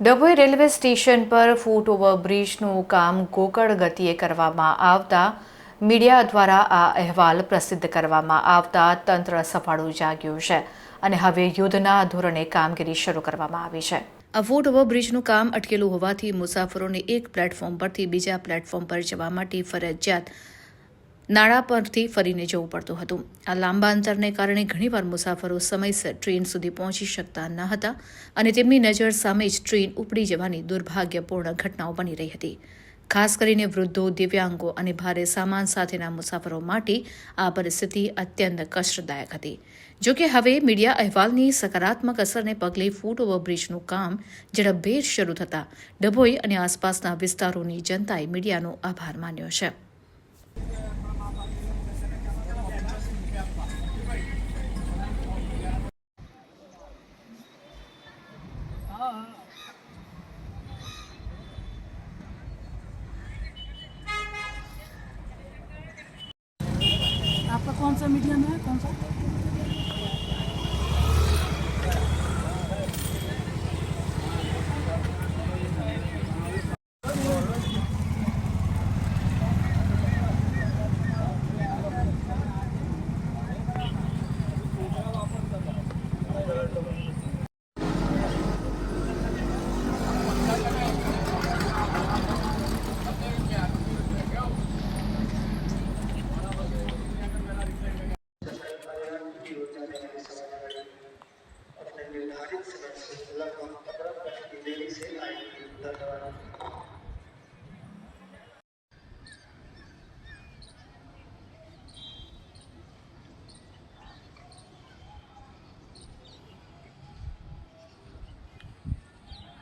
Dabhoi railway station પર ફૂટ ઓવરબ્રિજનું કામ ગોકળ ગતિએ કરવામાં આવતા મીડિયા દ્વારા આ અહેવાલ પ્રસિદ્ધ કરવામાં આવતા તંત્ર સફાળું જાગ્યું છે અને હવે યુદ્ધના ધોરણે કામગીરી શરૂ કરવામાં આવી છે. આ ફૂટ ઓવરબ્રિજનું કામ અટકેલું હોવાથી મુસાફરોને એક પ્લેટફોર્મ પરથી બીજા પ્લેટફોર્મ પર જવા માટે ફરજિયાત નાળા પરથી ફરીને જવું પડતું હતું. આ લાંબા અંતરને કારણે ઘણીવાર મુસાફરો સમયસર ટ્રેન સુધી પહોંચી શકતા ન હતા અને તેમની નજર સામે જ ટ્રેન ઉપડી જવાની દુર્ભાગ્યપૂર્ણ ઘટનાઓ બની રહી હતી. ખાસ કરીને વૃદ્ધો, દિવ્યાંગો અને ભારે સામાન સાથેના મુસાફરો માટે આ પરિસ્થિતિ અત્યંત કષ્ટદાયક હતી. જો કે હવે મીડિયા અહેવાલની સકારાત્મક અસરને પગલે ફૂટ ઓવરબ્રિજનું કામ ઝડપભેર શરૂ થતાં ડભોઈ અને આસપાસના વિસ્તારોની જનતાએ મીડિયાનો આભાર માન્યો છે. कौन सा मीडियम है कौन सा જિલ્લા પ્રમુખ તરફ કચ્છ દિલ્હી સે આઈ ધન્યવાદ